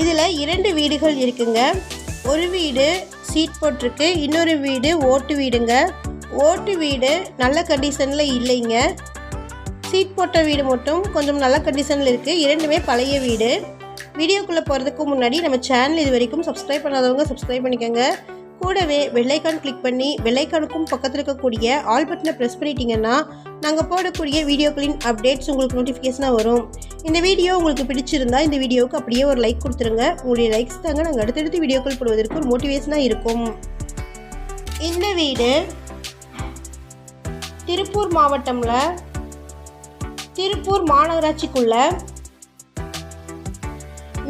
இதில் இரண்டு வீடுகள் இருக்குங்க. ஒரு வீடு சீட் போட்டிருக்கு இன்னொரு வீடு ஓட்டு வீடுங்க. ஓட்டு வீடு நல்ல கண்டிஷனில் இல்லைங்க. சீட் போட்ட வீடு மட்டும் கொஞ்சம் நல்ல கண்டிஷனில் இருக்குது இரண்டுமே பழைய வீடு. வீடியோக்குள்ளே போகிறதுக்கு முன்னாடி நம்ம சேனல் இது வரைக்கும் சப்ஸ்கிரைப் பண்ணாதவங்க சப்ஸ்கிரைப் பண்ணிக்கோங்க. கூடவே வெள்ளைக்கான் கிளிக் பண்ணி வெள்ளைக்கானுக்கும் பக்கத்தில் இருக்கக்கூடிய ஆல் பட்டனை ப்ரெஸ் பண்ணிட்டீங்கன்னா நாங்கள் போடக்கூடிய வீடியோக்களின் அப்டேட்ஸ் உங்களுக்கு நோட்டிஃபிகேஷனாக வரும். இந்த வீடியோ உங்களுக்கு பிடிச்சிருந்தா இந்த வீடியோவுக்கு அப்படியே ஒரு லைக் கொடுத்துருங்க. உங்களுடைய லைக்ஸ் தாங்க நாங்கள் அடுத்தடுத்து வீடியோக்கள் போடுவதற்கு ஒரு மோட்டிவேஷனாக இருக்கும். இந்த வீடு திருப்பூர் மாவட்டம்ல திருப்பூர் மாநகராட்சிக்குள்ள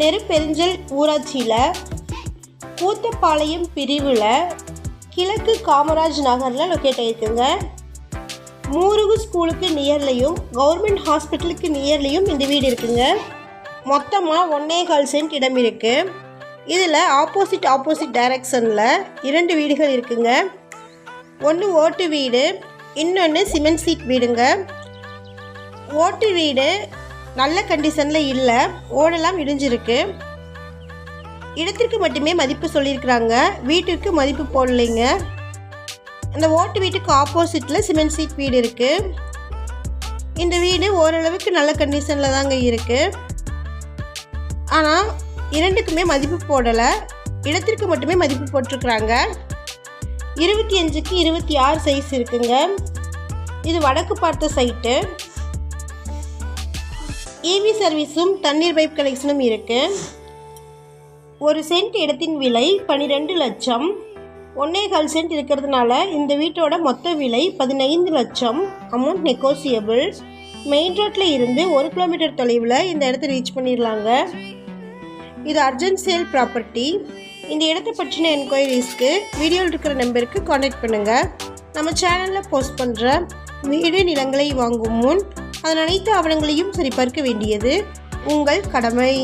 நெருப்பெருஞ்சல் ஊராட்சியில் கூத்தப்பாளையம் பிரிவில் கிழக்கு காமராஜ் நகரில் லொக்கேட் ஆகிருக்குங்க மூருகு ஸ்கூலுக்கு நியர்லையும் கவர்மெண்ட் ஹாஸ்பிட்டலுக்கு நியர்லையும் இந்த வீடு இருக்குங்க. மொத்தமாக ஒன்னே கால் சென்ட் இடம் இருக்குது இதில் ஆப்போசிட் ஆப்போசிட் டைரக்ஷனில் இரண்டு வீடுகள் இருக்குங்க. ஒன்று ஓட்டு வீடு இன்னொன்று சிமெண்ட் சீட் வீடுங்க. ஓட்டு வீடு நல்ல கண்டிஷனில் இல்லை ஓடெல்லாம் இடிஞ்சிருக்கு. இடத்திற்கு மட்டுமே மதிப்பு சொல்லியிருக்கிறாங்க. வீட்டிற்கு மதிப்பு போடலைங்க. அந்த ஓட்டு வீட்டுக்கு ஆப்போசிட்டில் சிமெண்ட் சீட் வீடு இருக்குது இந்த வீடு ஓரளவுக்கு நல்ல கண்டிஷனில் தாங்க இருக்குது ஆனால் இரண்டுக்குமே மதிப்பு போடலை. இடத்திற்கு மட்டுமே மதிப்பு போட்டிருக்கிறாங்க. இருபத்தி அஞ்சுக்கு இருபத்தி ஆறு சைஸ் இருக்குங்க. இது வடக்கு பார்த்த சைட்டு இவி சர்வீஸும் தண்ணீர் பைப் கனெக்ஷனும் இருக்குது ஒரு சென்ட் இடத்தின் விலை பன்னிரெண்டு லட்சம். ஒன்னே கால் சென்ட் இருக்கிறதுனால இந்த வீட்டோட மொத்த விலை பதினைந்து லட்சம். அமௌண்ட் நெகோசியபிள் மெயின் ரோட்டில் இருந்து ஒரு கிலோமீட்டர் தொலைவில் இந்த இடத்த ரீச் பண்ணிடலாங்க. இது அர்ஜென்ட் சேல் ப்ராப்பர்ட்டி இந்த இடத்தை பற்றின என்கொயரிஸ்க்கு வீடியோவில் இருக்கிற நம்பருக்கு காண்டாக்ட் பண்ணுங்கள் நம்ம சேனலில் போஸ்ட் பண்ணுற வீடு நிலங்களை வாங்கும் முன் அதன் அனைத்து ஆவணங்களையும் சரிபார்க்க வேண்டியது உங்கள் கடமை.